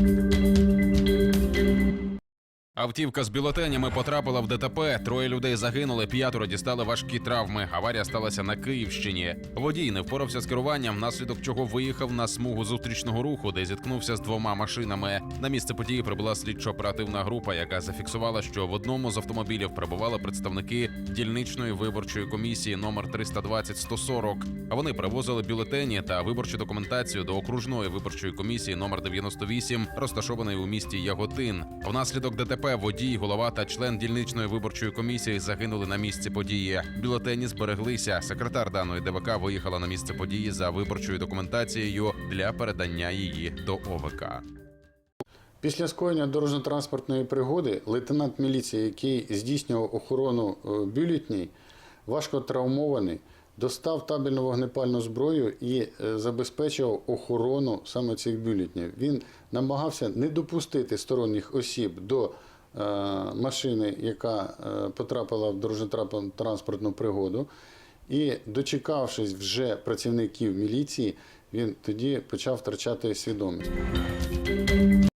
Música Автівка з бюлетенями потрапила в ДТП. Троє людей загинули, п'ятеро дістали важкі травми. Аварія сталася на Київщині. Водій не впорався з керуванням, внаслідок чого виїхав на смугу зустрічного руху, де зіткнувся з двома машинами. На місце події прибула слідчо-оперативна група, яка зафіксувала, що в одному з автомобілів перебували представники дільничної виборчої комісії номер 320-140. А вони привозили бюлетені та виборчу документацію до окружної виборчої комісії номер 98, розташованої у місті Яготин. Внаслідок ДТП водій, голова та член дільничної виборчої комісії загинули на місці події. Бюлетені збереглися. Секретар даної ДВК виїхала на місце події за виборчою документацією для передання її до ОВК. Після скоєння дорожньо-транспортної пригоди лейтенант міліції, який здійснював охорону е, бюлетній, важко травмований, достав табельну вогнепальну зброю і е, забезпечував охорону саме цих бюлетнів. Він намагався не допустити сторонніх осіб до машини, яка е, потрапила в дорожньо-транспортну пригоду. І дочекавшись вже працівників міліції, він тоді почав втрачати свідомість.